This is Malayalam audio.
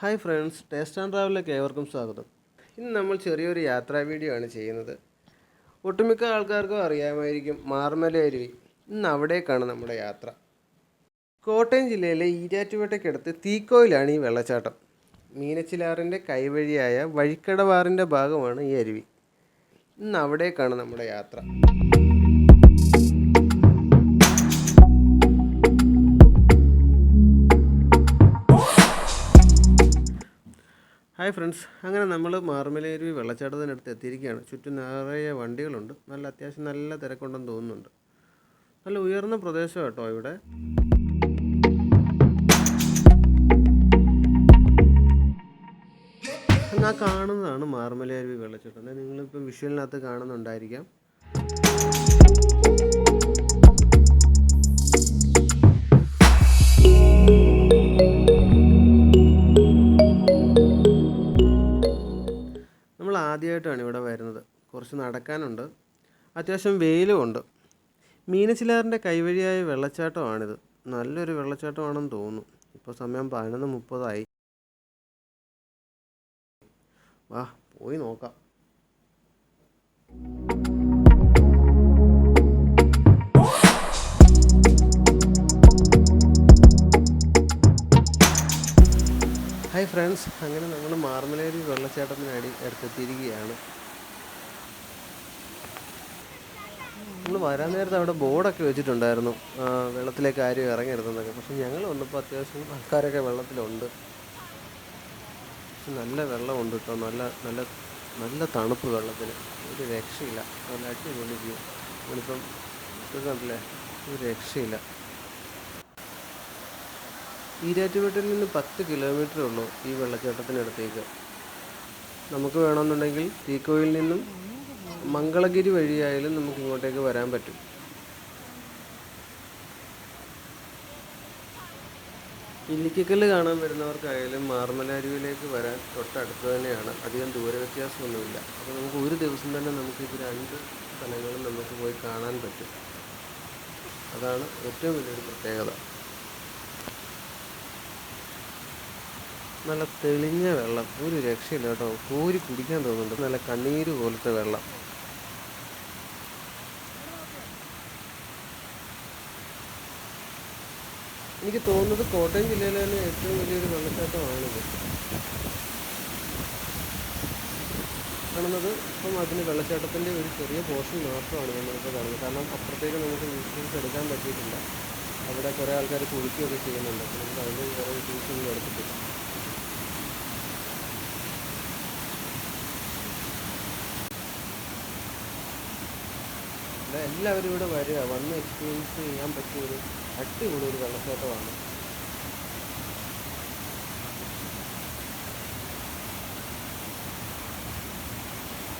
ഹായ് ഫ്രണ്ട്സ് ടേസ്റ്റ് ആൻഡ് ട്രാവലിലേക്ക് ഏവർക്കും സ്വാഗതം. ഇന്ന് നമ്മൾ ചെറിയൊരു യാത്രാ വീഡിയോ ആണ് ചെയ്യുന്നത്. ഒട്ടുമിക്ക ആൾക്കാർക്കും അറിയാമായിരിക്കും മാർമല അരുവി. ഇന്ന് അവിടേക്കാണ് നമ്മുടെ യാത്ര. കോട്ടയം ജില്ലയിലെ ഈരാറ്റുപേട്ടയ്ക്കടുത്ത് തീക്കോയിലാണ് ഈ വെള്ളച്ചാട്ടം. മീനച്ചിലാറിന്റെ കൈവഴിയായ വഴിക്കടവാറിന്റെ ഭാഗമാണ് ഈ അരുവി. ഇന്ന് അവിടേക്കാണ് നമ്മുടെ യാത്ര. Hi friends. അങ്ങനെ നമ്മൾ മാർമലേരുവി വെള്ളച്ചാട്ടത്തിനടുത്ത് എത്തിയിരിക്കുകയാണ്. ചുറ്റും നിറയെ വണ്ടികളുണ്ട്. നല്ല അത്യാവശ്യം നല്ല തിരക്കുണ്ടെന്ന് തോന്നുന്നുണ്ട്. നല്ല ഉയർന്ന പ്രദേശം കേട്ടോ ഇവിടെ. ആ കാണുന്നതാണ് മാർമലേരുവി വെള്ളച്ചാട്ടം. അത് നിങ്ങളിപ്പം വിഷ്വലിനകത്ത് കാണുന്നുണ്ടായിരിക്കാം. ആദ്യമായിട്ടാണ് ഇവിടെ വരുന്നത്. കുറച്ച് നടക്കാനുണ്ട്. അത്യാവശ്യം വെയിലും ഉണ്ട്. മീനച്ചിലാറിന്റെ കൈവഴിയായ വെള്ളച്ചാട്ടമാണിത്. നല്ലൊരു വെള്ളച്ചാട്ടമാണെന്ന് തോന്നുന്നു. ഇപ്പോൾ സമയം പതിനൊന്ന് മുപ്പതായി. വാ പോയി നോക്കാം. ഹായ് ഫ്രണ്ട്സ് അങ്ങനെ നമ്മൾ മാർമലേരി വെള്ളച്ചാട്ടത്തിനടി അടി അടുത്തെത്തിയിരിക്കുകയാണ്. നമ്മൾ വരാൻ നേരത്തെ അവിടെ ബോർഡൊക്കെ വെച്ചിട്ടുണ്ടായിരുന്നു. വെള്ളത്തിലേക്ക് ആരും ഇറങ്ങരുതെന്നൊക്കെ. പക്ഷെ ഞങ്ങൾ വന്നപ്പോൾ അത്യാവശ്യം ആൾക്കാരൊക്കെ വെള്ളത്തിലുണ്ട്. പക്ഷെ നല്ല വെള്ളമുണ്ട് കേട്ടോ. നല്ല നല്ല നല്ല തണുപ്പ് വെള്ളത്തിന്. ഒരു രക്ഷയില്ല. നല്ല അടിപൊളി വ്യൂ നമ്മളിപ്പം കണ്ടില്ലേ? ഒരു രക്ഷയില്ല. ഈരാറ്റുപേട്ടിൽ നിന്ന് പത്ത് കിലോമീറ്റർ ഉള്ളൂ ഈ വെള്ളച്ചാട്ടത്തിനടുത്തേക്ക്. നമുക്ക് വേണമെന്നുണ്ടെങ്കിൽ തീക്കോയിൽ നിന്നും മംഗളഗിരി വഴിയായാലും നമുക്ക് ഇങ്ങോട്ടേക്ക് വരാൻ പറ്റും. ഇല്ലിക്കക്കല്ല് കാണാൻ വരുന്നവർക്കായാലും മാർമലാരുവിലേക്ക് വരാൻ തൊട്ടടുത്ത് തന്നെയാണ്. അധികം ദൂര വ്യത്യാസമൊന്നുമില്ല. അപ്പോൾ നമുക്ക് ഒരു ദിവസം തന്നെ നമുക്ക് ഇത് രണ്ട് സ്ഥലങ്ങളും നമുക്ക് പോയി കാണാൻ പറ്റും. അതാണ് ഏറ്റവും വലിയൊരു പ്രത്യേകത. നല്ല തെളിഞ്ഞ വെള്ളം. ഒരു രക്ഷയില്ല കേട്ടോ. കോരി കുടിക്കാൻ തോന്നുന്നുണ്ട്. നല്ല കണ്ണീര് പോലത്തെ വെള്ളം. എനിക്ക് തോന്നുന്നത് കോട്ടയം ജില്ലയിലെ തന്നെ ഏറ്റവും വലിയൊരു വെള്ളച്ചാട്ടമാണിത്. കാണുന്നത് ഇപ്പം അതിന് വെള്ളച്ചാട്ടത്തിന്റെ ഒരു ചെറിയ പോർഷൻ മാത്രമാണ് നമ്മളിപ്പോൾ കാണുന്നത്. കാരണം അപ്പുറത്തേക്ക് നമുക്ക് വിഷ്വൽസ് എടുക്കാൻ പറ്റിയിട്ടില്ല. അവിടെ കുറേ ആൾക്കാർ കുളിക്കുകയൊക്കെ ചെയ്യുന്നുണ്ട്. അപ്പോൾ നമുക്ക് അതിന്റെ കുറേ വിഷ്വൽസ് ഒന്നും എടുത്തിട്ടില്ല. എല്ലാവരും ഇവിടെ വരിക. വന്ന് എക്സ്പീരിയൻസ് ചെയ്യാൻ പറ്റിയ ഒരു അടിപൊളി ഒരു വെള്ളച്ചാട്ടമാണ്.